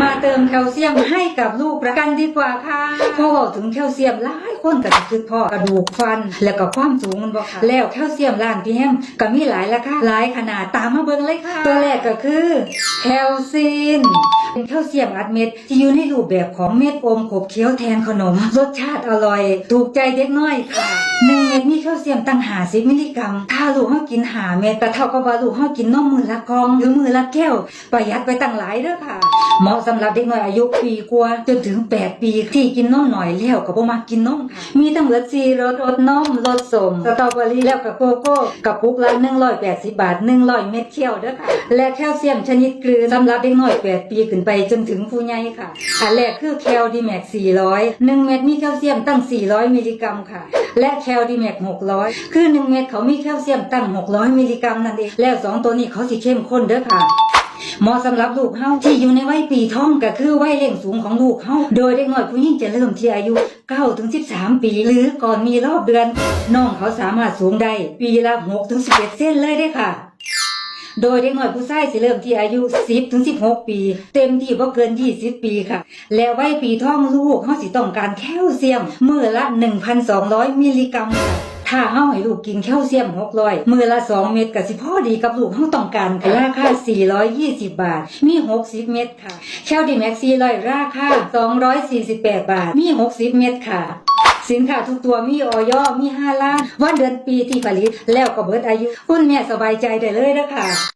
มาเติมแคลเซียมให้กับลูกประกันดีกว่าค่ะพอบอกถึงแคลเซียมหลายคนก็จะคือพ่อกระดูกฟัน แล้วก็ความสูงมันบอกค่ะแล้วแคลเซียมล้านพี่แฮมก็มีหลายราคาหลายขนาดตามมาเบิ่งเลยค่ะ ตัวแรกก็คือแคลซีนเป็นแคลเซียมอัดเม็ดที่อยู่ในรูปแบบของเม็ดอมขบเคี้ยวแทนขนม รสชาติอร่อย ถูกใจเด็กน้อยค่ะหนึ่ง ลเซียมตั้งหาสิมิลลิกรัม ถ้าลูกเฮากินหาเม็ดก็เท่ากับว่าลูกเฮากินนมมือละกองหรือมือละแก้ว ประหยัดไปตั้งหลายเด้อค่ะ เหมาะสำหรับเด็กน้อยอายุปีกว่าจนถึง 8 ปีที่กินนมหน่อยแล้วก็บ่มักกินนมค่ะมีทั้งเหมด4รสรสนมรสสมสตรอเบอรี่แล้วก็โกโก้กระปุกละ180 บาท 100 เม็ดเคี่ยวเด้อค่ะ และแคลเซียมชนิดกลืนสำหรับเด็กน้อย 8 ปีขึ้นไปจนถึงผู้ใหญ่ค่ะอันแรกคือแคลดีแม็ก400 1 เม็ดมีแคลเซียมตั้ง 400 มิลลิกรัมค่ะ และแคลดีแม็ก600คือ1เม็ดเขามีแคลเซียมตั้ง600มิลลิกรัมนั่นเองแล้วสองตัวนี้เขาสิเข้มข้นเด้อค่ะเหมาะสำหรับลูกเฮาที่อยู่ในวัยปีท้องก็คือวัยเร่งสูงของลูกเฮาโดยเด็กน้อยผู้หญิงจะเริ่มที่อายุ9ถึง13 ปี หรือก่อนมีรอบเดือนน้องเขาสามารถสูงได้ปีละ6ถึง11เส้นเลยได้ค่ะ โดยเด็กน้อยผู้ชายสิเริ่มที่อายุ 10 ถึง 16 ปี เต็มที่บ่เกิน 20 ปีค่ะ และวัยปีท้องลูกเฮาสิต้องการแคลเซียมมื้อละ 1,200 มิลลิกรัมค่ะถ้าเฮาให้ลูกกินแคลเซียม 600 มื้อละ 2 เม็ดก็สิพอดีกับลูกเฮาต้องการค่ะราคา 420 บาท มี 60 เม็ดค่ะแคลดีแม็ก400ราคา 248 บาท มี 60 เม็ดค่ะ สินค้าทุกตัวมีออยมีห้าล้าน วันเดือนปีที่ผลิตแล้วก็เบิดอายุ คุณแม่สบายใจได้เลยนะคะ